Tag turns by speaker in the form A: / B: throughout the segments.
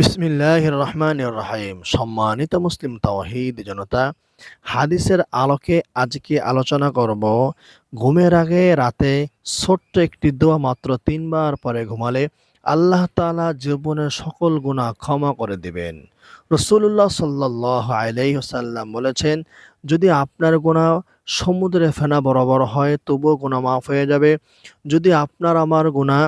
A: বিসমিল্লাহ রহমান রাহিম সম্মানিত মুসলিম তাওহিদ জনতা হাদিসের আলোকে আজকে আলোচনা করব ঘুমের আগে রাতে ছোট্ট একটি দোয়া মাত্র তিনবার পরে ঘুমালে আল্লাহ তালা জীবনের সকল গুণা ক্ষমা করে দিবেন রসুল্লাহ সাল্লাহ আলাইসাল্লাম বলেছেন যদি আপনার গুণা সমুদ্রে ফেনা বরাবর হয় তবুও গুণা মাফ হয়ে যাবে যদি আপনার আমার গুণা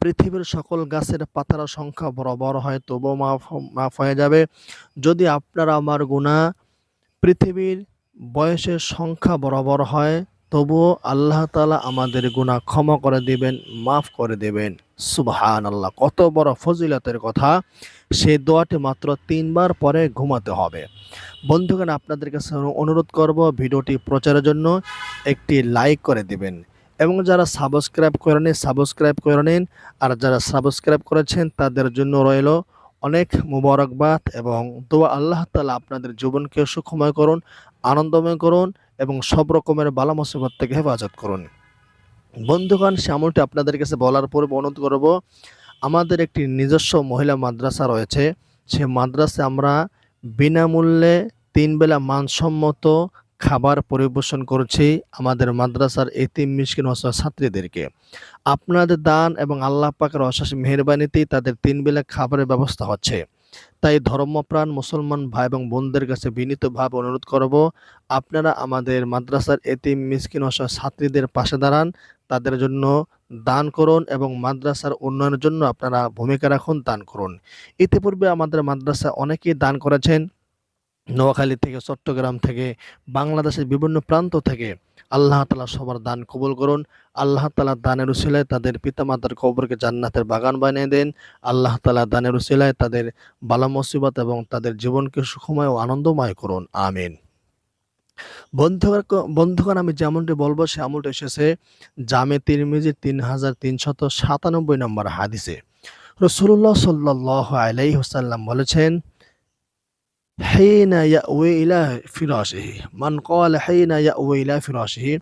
A: পৃথিবীর সকল গাছের পাতার সংখ্যা বরাবর হয় তবুও মাফ মাফ হয়ে যাবে যদি আপনার আমার গুণা পৃথিবীর বয়সের সংখ্যা বরাবর হয় তবুও আল্লাহ তালা আমাদের গুণা ক্ষমা করে দেবেন মাফ করে দেবেন সুবহান আল্লাহ কত বড় ফজিলতের কথা সে দোয়াটি মাত্র তিনবার পরে ঘুমাতে হবে বন্ধুগণ আপনাদের কাছে অনুরোধ করব ভিডিওটি প্রচারের জন্য একটি লাইক করে দেবেন এবং যারা সাবস্ক্রাইব করে নিন সাবস্ক্রাইব করে নিন আর যারা সাবস্ক্রাইব করেছেন তাদের জন্য রইল অনেক মুবারকবাদ এবং দোয়া আল্লাহ তালা আপনাদের জীবনকে সুখময় করুন আনন্দময় করুন এবং সব রকমের বালা মুসিবত থেকে হেফাজত করুন বন্ধুগান শ্যামলটি আপনাদের কাছে বলার পরে অনুরোধ করব আমাদের একটি নিজস্ব মহিলা মাদ্রাসা রয়েছে সে মাদ্রাসা আমরা বিনামূল্যে তিন বেলা মানসম্মত খাবার পরিবেশন করছি আমাদের মাদ্রাসার এতিম মিশকিন অসহায় ছাত্রীদেরকে আপনাদের দান এবং আল্লাহ পাকের অশেষ মেহরবানিতেই তাদের তিন বেলা খাবারের ব্যবস্থা হচ্ছে তাই ধর্মপ্রাণ মুসলমান ভাই এবং বোনদের কাছে বিনীতভাবে অনুরোধ করব আপনারা আমাদের মাদ্রাসার এতিম মিসকিন অসহায় ছাত্রীদের পাশে দাঁড়ান তাদের জন্য দান করুন এবং মাদ্রাসার উন্নয়নের জন্য আপনারা ভূমিকা রাখুন দান করুন ইতিপূর্বে আমাদের মাদ্রাসা অনেকেই দান করেছেন নোয়াখালী থেকে চট্টগ্রাম থেকে বাংলাদেশের বিভিন্ন প্রান্ত থেকে আল্লাহ তালা সবার দান কবুল করুন আল্লাহ তালা দানের উসিলায় তাদের পিতামাতার কবরকে জান্নাতের বাগান বানিয়ে দেন আল্লাহ তালা দানের উসিলায় তাদের বালা মুসিবত এবং তাদের জীবনকে সুখময় ও আনন্দময় করুন আমিন বন্ধুগণ আমি যেমনটি বলবো সে আমলটি এসেছে জামে তিরমিজি তিন হাজার তিনশত সাতানব্বই নম্বর হাদিসে রসুল্লাহ সাল্লাহ আলাই হোসাল্লাম বলেছেন হেইনা ইয়াউয়ে ইলা ফিরাসিহি মান কল হেইনা ইয়াউয়ে ইলা ফিরাসিহি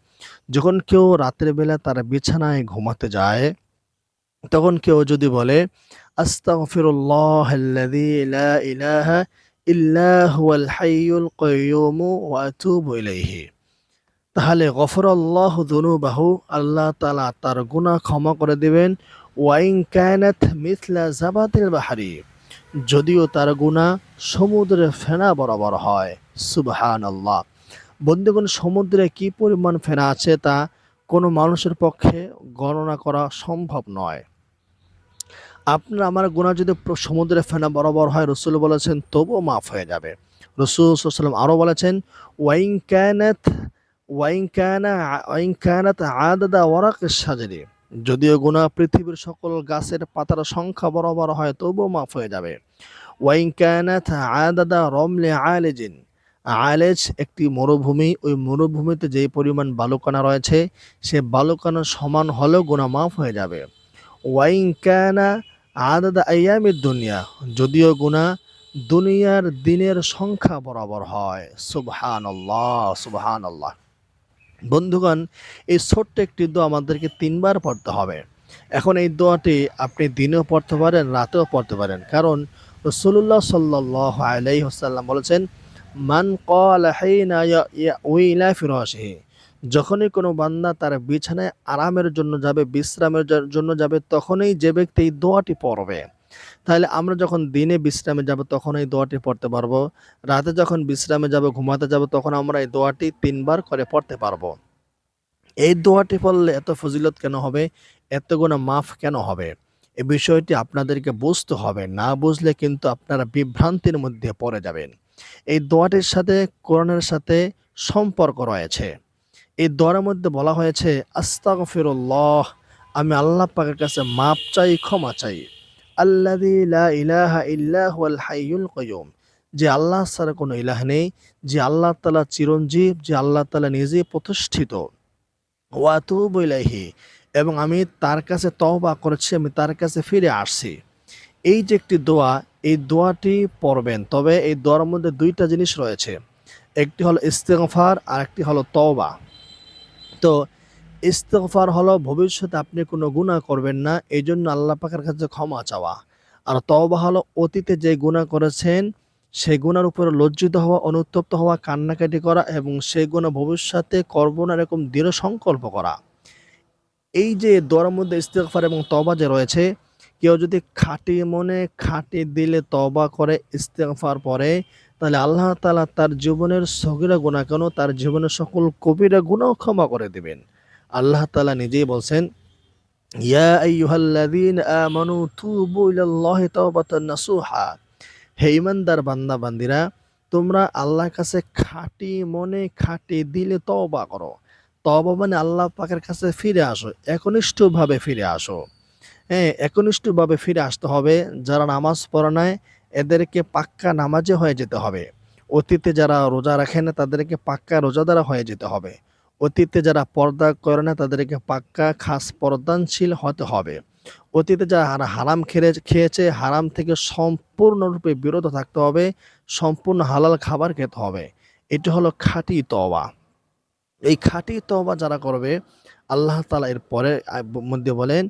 A: যখন কেউ রাতের বেলা তার বিছানায় ঘুমাতে যায় তখন কেউ যদি বলে আস্তাগফিরুল্লাহ আল্লাযী লা ইলাহা ইল্লা হুয়াল হাইয়ুল কাইয়্যুম ওয়া আতুবু ইলাইহি তাহলে গফরুল্লাহ যুনুবাহু আল্লাহ তাআলা তার গুনাহ ক্ষমা করে দিবেন ওয়াইন কানাত মিছলা যাবাতিল বাহরি যদিও তার গুণা সমুদ্রের ফেনা বরাবর হয় সুবহান আল্লাহ বন্ধুগণ সমুদ্রে কি পরিমাণ ফেনা আছে তা কোনো মানুষের পক্ষে গণনা করা সম্ভব নয় আপনার আমার গুণা যদি সমুদ্রে ফেনা বরাবর হয় রসুল বলেছেন তবুও মাফ হয়ে যাবে রসুল সাল্লাম আরও বলেছেন ওয়াইং ক্যানাত ওয়াইং ক্যানা ওয়াইং ক্যানাত আদা ওয়ারাক সাজরি যদিও গুণা পৃথিবীর সকল গাছের পাতার সংখ্যা বরাবর হয় তবুও মাফ হয়ে যাবে ওয়াইং ক্যানাথ আয়াদাদা রমলে আয়ালেজিন আয়ালেজ একটি মরুভূমি ওই মরুভূমিতে যে পরিমাণ বালুকানা রয়েছে সে বালুকানা সমান হলেও গুণা মাফ হয়ে যাবে ওয়াইং ক্যানা আদাদা আয়ামের দুনিয়া যদিও গুণা দুনিয়ার দিনের সংখ্যা বরাবর হয় সুবহান আল্লাহ সুবহান আল্লাহ বন্ধুগণ এই ছোট্ট একটি দোয়া আমাদেরকে তিনবার পড়তে হবে এখন এই দোয়াটি আপনি দিনেও পড়তে পারেন রাতেও পড়তে পারেন কারণ রসুল্লাহ সাল্লাহ আলাই হোসাল্লাম বলেছেন মান কলা ফিরোসহি যখনই কোনো বান্দা তার বিছানায় আরামের জন্য যাবে বিশ্রামের জন্য যাবে তখনই যে ব্যক্তি এই দোয়াটি পড়বে তাহলে আমরা যখন দিনে বিশ্রামে যাব তখন এই দোয়াটি পড়তে পারবো রাতে যখন বিশ্রামে যাব ঘুমাতে যাব তখন আমরা এই দোয়াটি তিনবার করে পড়তে পারবো এই দোয়াটি পড়লে এত ফজিলত কেন হবে এত গোনা মাফ কেন হবে এ বিষয়টি আপনাদেরকে বুঝতে হবে না বুঝলে কিন্তু আপনারা বিভ্রান্তির মধ্যে পড়ে যাবেন এই দোয়াটির সাথে কোরআনের সাথে সম্পর্ক রয়েছে এই দোয়ার মধ্যে বলা হয়েছে আস্তাগফিরুল্লাহ আমি আল্লাহ পাকের কাছে মাপ চাই ক্ষমা চাই আল্লাদি ইলাহা ইল্লাহুয়াল হাইয়ুল কয়ুম যে আল্লাহ ছাড়া কোনো ইলাহ নেই যে আল্লাহ তালা চিরঞ্জীব যে আল্লাহ তালা নিজে প্রতিষ্ঠিত ওয়াতু বৈলাহি এবং আমি তার কাছে তওবা করেছি আমি তার কাছে ফিরে আসছি এই যে একটি দোয়া এই দোয়াটি পড়বেন তবে এই দোয়ার মধ্যে দুইটা জিনিস রয়েছে একটি হলো ইস্তেফার আর একটি হলো তওবা তো ইস্তফার হলো ভবিষ্যতে আপনি কোনো গুণা করবেন না এই জন্য আল্লাহ কাছে ক্ষমা চাওয়া আর তওবা হলো অতীতে যে গুণা করেছেন সেই গুণার উপরে লজ্জিত হওয়া অনুত্তপ্ত হওয়া কান্নাকাটি করা এবং সে গুণা ভবিষ্যতে করব না এরকম দৃঢ় সংকল্প করা এই যে দোয়ার মধ্যে ইস্তফার এবং তবা যে রয়েছে কেউ যদি খাঁটি মনে খাঁটি দিলে তবা করে ইস্তফার পরে তাহলে আল্লাহ তালা তার জীবনের সগিরা গুণা কেন তার জীবনের সকল কবিরা গুণাও ক্ষমা করে দেবেন আল্লাহ তালা নিজেই বলছেন ইয়া আইয়ুহাল্লাযীন আমানু তুবু ইলাল্লাহি তাওবাতান নাসুহা হে ইমানদার বান্দা বান্দিরা তোমরা আল্লাহর কাছে খাঁটি মনে খাঁটি দিলে তওবা করো তবা মানে আল্লাহ পাকের কাছে ফিরে আসো একনিষ্ঠভাবে ফিরে আসো হ্যাঁ একনিষ্ঠভাবে ফিরে আসতে হবে যারা নামাজ পড়ে নেয় এদেরকে পাক্কা নামাজে হয়ে যেতে হবে অতীতে যারা রোজা রাখে না তাদেরকে পাক্কা রোজাদারা হয়ে যেতে হবে অতীতে যারা পর্দা করে না তাদেরকে পাক্কা খাস পর্দানশীল হতে হবে অতীতে যারা হারাম খেলে খেয়েছে হারাম থেকে সম্পূর্ণরূপে বিরত থাকতে হবে সম্পূর্ণ হালাল খাবার খেতে হবে এটি হলো খাঁটি তবা এই খাঁটি তবা যারা করবে আল্লাহ তালা এর পরে মধ্যে বলেন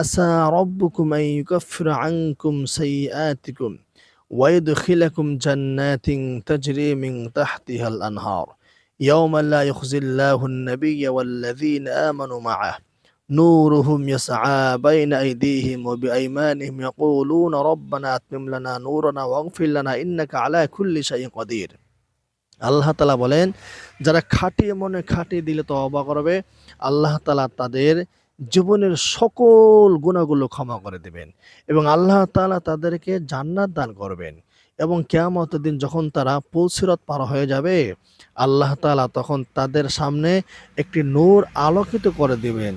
A: আসা রব্বুকুম আংকুম সাইয়াতিকুম ওয়াইদখিলাকুম জান্নাতিন তাজরি মিন তাহতিহাল আনহার يوم لا يخزي الله النبي والذين آمنوا معه نورهم يسعى بين أيديهم وبأيمانهم يقولون ربنا أتمم لنا نورنا واغفر لنا إنك على كل شيء قدير আল্লাহ তালা বলেন যারা খাটিয়ে মনে খাটিয়ে দিলে তো অবা করবে আল্লাহ তালা তাদের জীবনের সকল গুণাগুলো ক্ষমা করে দেবেন এবং আল্লাহ তালা তাদেরকে জান্নাত দান করবেন এবং কেয়ামত দিন যখন তারা পুলসিরত পার হয়ে যাবে আল্লাহ তালা তখন তাদের সামনে একটি নূর আলোকিত করে দিবেন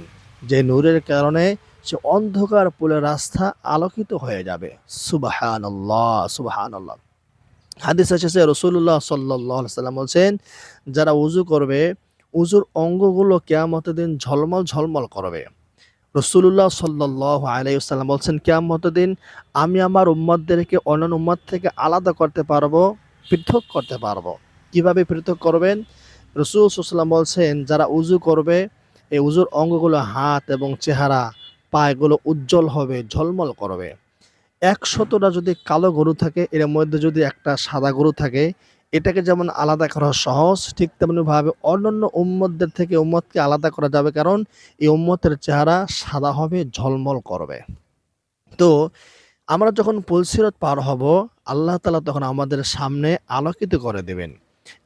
A: যে নূরের কারণে সে অন্ধকার পুলের রাস্তা আলোকিত হয়ে যাবে সুবাহান আল্লাহ সুবাহান আল্লাহ হাদিস আছে রসুল্লাহ সাল্লাহ সাল্লাম বলছেন যারা উজু করবে উজুর অঙ্গগুলো কেয়ামত দিন ঝলমল ঝলমল করবে রসুল্লাহ সাল্লাহ আলাইসাল্লাম বলছেন কেয়ামত দিন আমি আমার উম্মাদদেরকে অন্যান্য উম্মাদ থেকে আলাদা করতে পারবো পৃথক করতে পারবো কিভাবে পৃথক করবেন রসুল সুসাল্লাম বলছেন যারা উজু করবে এই উজুর অঙ্গগুলো হাত এবং চেহারা পা এগুলো উজ্জ্বল হবে ঝলমল করবে একশতটা যদি কালো গরু থাকে এর মধ্যে যদি একটা সাদা গরু থাকে এটাকে যেমন আলাদা করা সহজ ঠিক তেমনিভাবে অন্যান্য উম্মতদের থেকে উম্মতকে আলাদা করা যাবে কারণ এই উম্মতের চেহারা সাদা হবে ঝলমল করবে তো আমরা যখন পুলসিরত পার হব আল্লাহ তালা তখন আমাদের সামনে আলোকিত করে দেবেন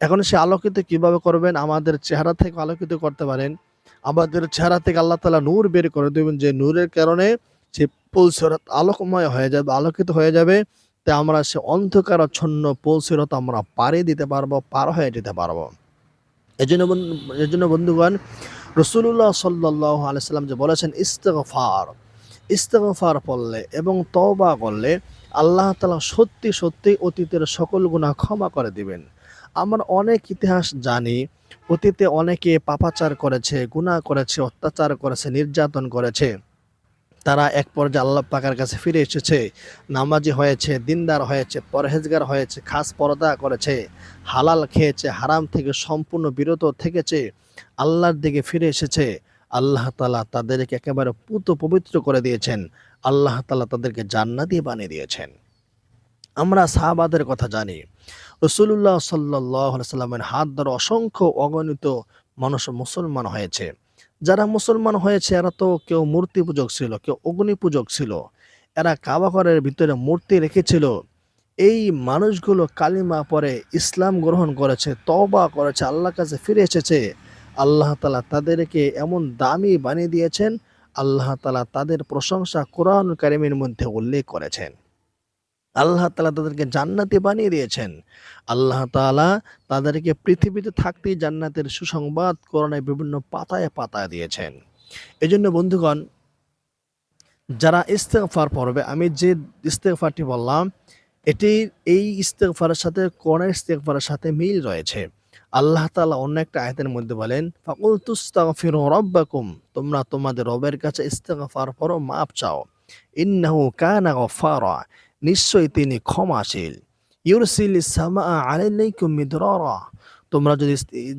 A: এখন সে আলোকিত কিভাবে করবেন আমাদের চেহারা থেকে আলোকিত করতে পারেন আমাদের চেহারা থেকে আল্লাহ তালা নূর বের করে দেবেন যে নূরের কারণে সে পুলসিরত আলোকময় হয়ে যাবে আলোকিত হয়ে যাবে তা আমরা সে অন্ধকার ছন্ন পৌঁছিরত আমরা পারে দিতে পারবো পার হয়ে যেতে পারবো এজন্য এজন্য বন্ধুগণ রসুল্লাহ সাল্লাহ আলাইসাল্লাম যে বলেছেন ইস্তফার ইস্তফার পড়লে এবং তবা করলে আল্লাহ তালা সত্যি সত্যি অতীতের সকল গুণা ক্ষমা করে দিবেন আমরা অনেক ইতিহাস জানি অতীতে অনেকে পাপাচার করেছে গুণা করেছে অত্যাচার করেছে নির্যাতন করেছে তারা এক পর্যায়ে আল্লাহ পাকার কাছে ফিরে এসেছে নামাজি হয়েছে দিনদার হয়েছে পরহেজগার হয়েছে খাস পর্দা করেছে হালাল খেয়েছে হারাম থেকে সম্পূর্ণ বিরত থেকেছে আল্লাহর দিকে ফিরে এসেছে আল্লাহ তালা তাদেরকে একেবারে পুত পবিত্র করে দিয়েছেন আল্লাহ তালা তাদেরকে জান্না দিয়ে বানিয়ে দিয়েছেন আমরা সাহাবাদের কথা জানি রসুল্লাহ সাল্লাহ সাল্লামের হাত ধরে অসংখ্য অগণিত মানুষ মুসলমান হয়েছে যারা মুসলমান হয়েছে এরা তো কেউ মূর্তি পূজক ছিল কেউ অগ্নি পূজক ছিল এরা কাবাঘরের ভিতরে মূর্তি রেখেছিল এই মানুষগুলো কালিমা পরে ইসলাম গ্রহণ করেছে তবা করেছে আল্লাহ কাছে ফিরে এসেছে আল্লাহ তালা তাদেরকে এমন দামি বানিয়ে দিয়েছেন আল্লাহ তালা তাদের প্রশংসা কোরআন কারিমের মধ্যে উল্লেখ করেছেন আল্লাহ তালা তাদেরকে জান্নাতে বানিয়ে দিয়েছেন আল্লাহ তালা তাদেরকে পৃথিবীতে থাকতেই জান্নাতের সুসংবাদ করোনায় বিভিন্ন পাতায় পাতা দিয়েছেন এজন্য বন্ধুগণ যারা ইস্তেকফার পড়বে আমি যে ইস্তেকফারটি বললাম এটি এই ইস্তেকফারের সাথে করোনা ইস্তেকফারের সাথে মিল রয়েছে আল্লাহ তালা অন্য একটা আয়তের মধ্যে বলেন ফাকুল তুস্তাগফির রব্বাকুম তোমরা তোমাদের রবের কাছে ইস্তেকফার পরো মাপ চাও ইন্নাহু কানা গফারা নিশ্চয়ই তিনি ক্ষমাশীল ইউরসিল আলাইকুম মিদরা তোমরা যদি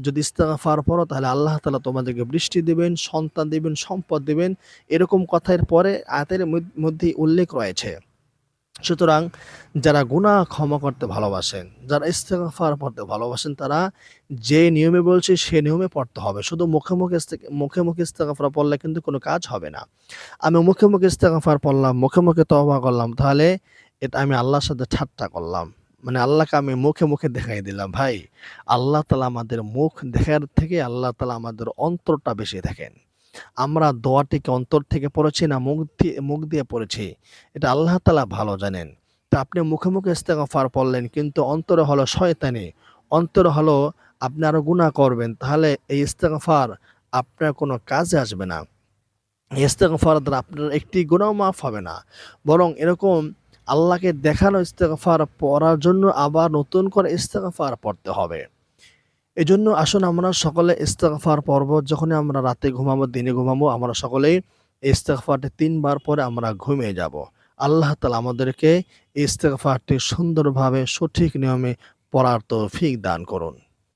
A: যদি ইস্তাফার পড়ো তাহলে আল্লাহ তালা তোমাদেরকে বৃষ্টি দেবেন সন্তান দেবেন সম্পদ দেবেন এরকম কথার পরে আয়াতের মধ্যে উল্লেখ রয়েছে সুতরাং যারা গুণা ক্ষমা করতে ভালোবাসেন যারা ইস্তাফার পড়তে ভালোবাসেন তারা যে নিয়মে বলছে সে নিয়মে পড়তে হবে শুধু মুখে মুখে মুখে মুখে ইস্তেকাফার পড়লে কিন্তু কোনো কাজ হবে না আমি মুখে মুখে ইস্তাকাফার পড়লাম মুখে মুখে তবা করলাম তাহলে এটা আমি আল্লাহর সাথে ঠাট্টা করলাম মানে আল্লাহকে আমি মুখে মুখে দেখাই দিলাম ভাই আল্লাহ তালা আমাদের মুখ দেখার থেকে আল্লাহ তালা আমাদের অন্তরটা বেশি দেখেন আমরা দোয়াটিকে অন্তর থেকে পড়েছি না মুখ দিয়ে মুখ দিয়ে পড়েছি এটা আল্লাহ তালা ভালো জানেন তা আপনি মুখে মুখে ইস্তেগফার পড়লেন কিন্তু অন্তরে হলো শয়তানি অন্তরে হলো আপনি আরও গুণা করবেন তাহলে এই ইস্তেগফার আপনার কোনো কাজে আসবে না ইস্তেগফার দ্বারা আপনার একটি গুণাও মাফ হবে না বরং এরকম আল্লাহকে দেখানো ইস্তেকফার পড়ার জন্য আবার নতুন করে ইস্তেকফার পড়তে হবে এজন্য আসুন আমরা সকলে ইস্তেকফার পর্ব যখনই আমরা রাতে ঘুমাবো দিনে ঘুমাবো আমরা সকলেই ইস্তেকফারটি তিনবার পরে আমরা ঘুমিয়ে যাব আল্লাহ তালা আমাদেরকে ইস্তেকফারটি সুন্দরভাবে সঠিক নিয়মে পড়ার তৌফিক দান করুন